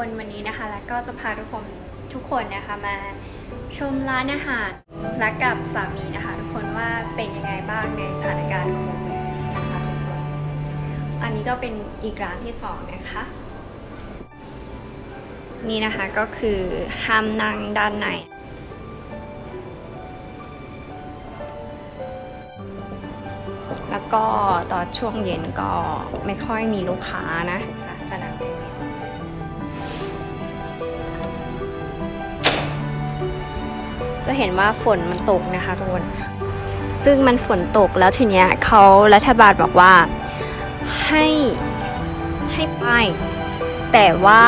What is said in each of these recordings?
วันนี้นะคะ และก็จะพาทุกคนทุกคนนะคะมาชมร้านอาหารและกับสามีนะคะ ทุกคนว่าเป็นยังไงบ้างในสถานการณ์โควิดนะคะทุกคนอันนี้ก็เป็นอีกร้านที่สองนะคะ นี่นะคะก็คือห้ามนั่งด้านในแล้วก็ตอนช่วงเย็นก็ไม่ค่อยมีลูกค้านะ จะเห็นว่าฝนมันตกนะคะทุกคนซึ่งมันฝนตกแล้วทีเนี้ยเขารัฐบาลบอกว่าให้ให้ไป แต่ว่า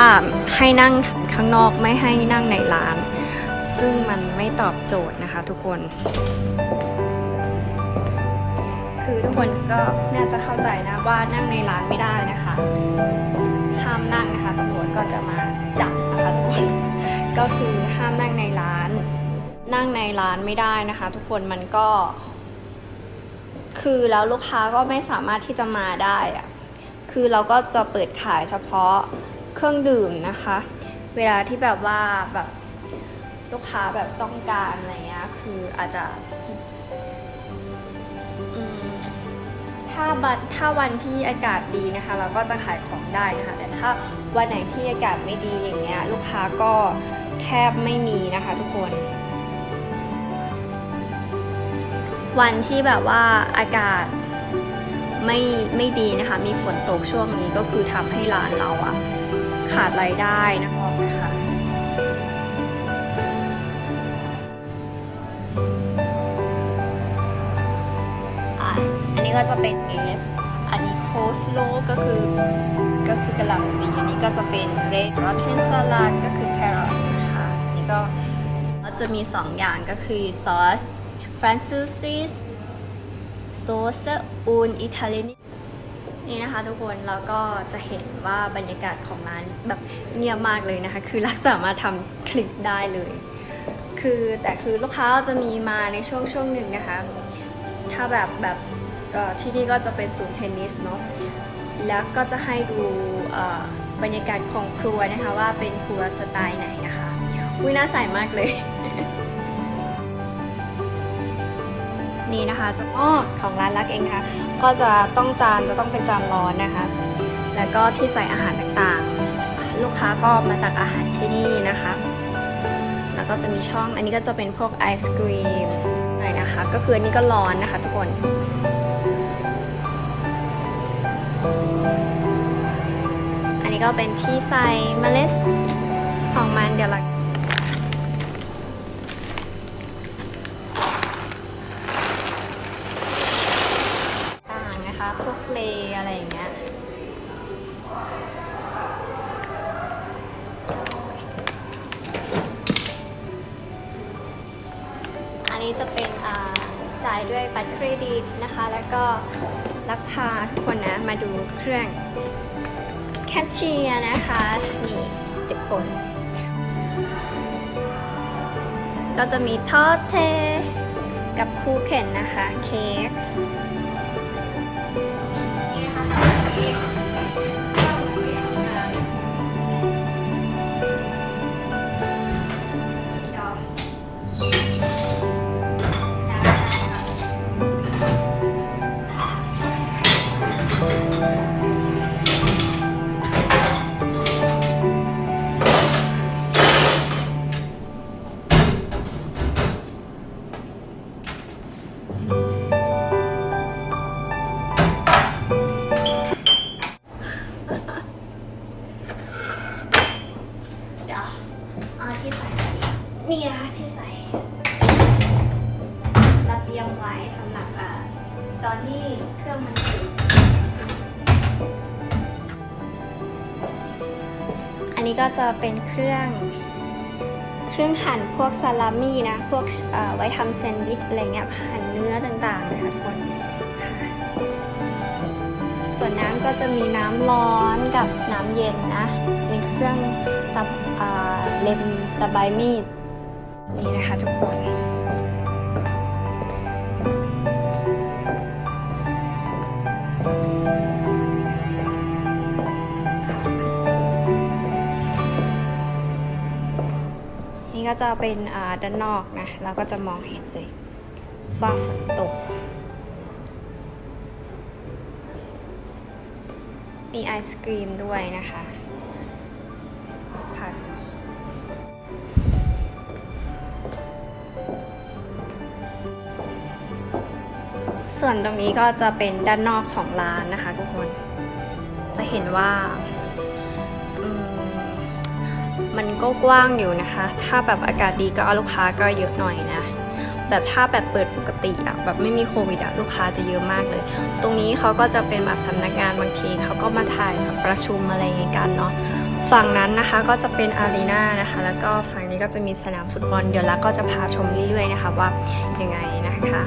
ให้นั่งข้างนอกไม่ให้นั่งในร้าน ซึ่งมันไม่ตอบโจทย์นะคะทุกคน คือทุกคนก็น่าจะเข้าใจนะว่านั่งในร้านไม่ได้นะคะ ห้ามนั่งนะคะตำรวจก็จะมาจับนะคะทุกคน ก็คือห้ามนั่งในร้าน นั่งในร้านไม่ได้นะคะ ทุกคนมันก็ คือแล้วลูกค้าก็ไม่สามารถที่จะมาได้อะคือเราก็จะเปิดขายเฉพาะเครื่องดื่มนะคะ เวลาที่แบบว่าแบบลูกค้าแบบต้องการอะไรเงี้ยคืออาจจะถ้าบัถ้าวันที่อากาศดีนะคะ เราก็จะขายของได้นะคะ แต่ถ้าวันไหนที่อากาศไม่ดีอย่างเงี้ยลูกค้าก็แทบไม่มีนะคะทุกคน วันที่แบบว่าอากาศไม่ไม่ดีนะคะ มีฝนตกช่วงนี้ก็คือทำให้ร้านเราอะขาดรายได้นะคะนะคะอันนี้ก็จะเป็นเอสอันนี้โคสโลก็คือก็คือกะหล่ำปลีอันนี้ก็จะเป็นเรดรอตเทนสลัดก็คือแครอทนะคะนี่ก็ก็จะมี 2 อย่างก็คือซอส ฟรานซูซิสโซสอูนอิตาเลียนนี่นะคะทุกคนเราก็จะเห็นว่าบรรยากาศของร้านแบบเงียบมากเลยนะคะ คือรักสามารถทำคลิปได้เลย คือแต่คือลูกค้าจะมีมาในช่วงช่วงหนึ่งนะคะ ถ้าแบบแบบที่นี่ก็จะเป็นศูนย์เทนนิสเนาะแล้วก็จะให้ดูบรรยากาศของครัวนะคะว่าเป็นครัวสไตล์ไหนนะคะอุ้ยน่าใส่มากเลย นี่นะคะจะอ้อของร้านรักเองนะคะก็จะต้องจานจะต้องเป็นจานร้อนนะคะ แล้วก็ที่ใส่อาหารต่างๆ ลูกค้าก็มาตักอาหารที่นี่นะคะ แล้วก็จะมีช่องอันนี้ก็จะเป็นพวกไอศกรีมอะไรนะคะ ก็คืออันนี้ก็ร้อนนะคะทุกคนอันนี้ก็เป็นที่ใส่เมล็ดของมันเดี๋ยวเรา นะคะพวกเลอะไรอย่างเงี้ยอันนี้จะเป็นจ่ายด้วยบัตรเครดิตนะคะ แล้วก็ลักพาคนนะมาดูเครื่องแคชเชียร์นะคะ นี่ทุกคน ก็จะมีทอดเทกับคู่เข็นนะคะ เค้ก ตอนที่เครื่องมันติดอันนี้ก็จะเป็นเครื่องเครื่องหั่นพวกซาลามี่นะ พวกไว้ทำแซนด์วิชอะไรเงี้ยหั่นเนื้อต่างๆนะคะทุกคนส่วนน้ำก็จะมีน้ำร้อนกับน้ำเย็นนะเป็นเครื่องตะอ่าเลมตะไบมีดนี่นะคะทุกคนี่ก็จะเป็นด้านนอกนะ เราก็จะมองเห็นเลยว่าฝนตก มีไอศกรีมด้วยนะคะผักส่วนตรงนี้ก็จะเป็นด้านนอกของร้านนะคะทุกคน จะเห็นว่า มันก็กว้างอยู่นะคะ ถ้าแบบอากาศดีก็ลูกค้าก็เยอะหน่อยนะแบบถ้าแบบเปิดปกติอะแบบไม่มีโควิดอะลูกค้าจะเยอะมากเลย ตรงนี้เขาก็จะเป็นแบบสำนักงานบางทีเขาก็มาถ่ายแบบประชุมอะไรอย่างงี้กันเนาะฝั่งนั้นนะคะก็จะเป็นอารีนานะคะ แล้วก็ฝั่งนี้ก็จะมีสนามฟุตบอลเดี๋ยวลักก็จะพาชมเรื่อยๆนะคะว่ายังไงนะคะ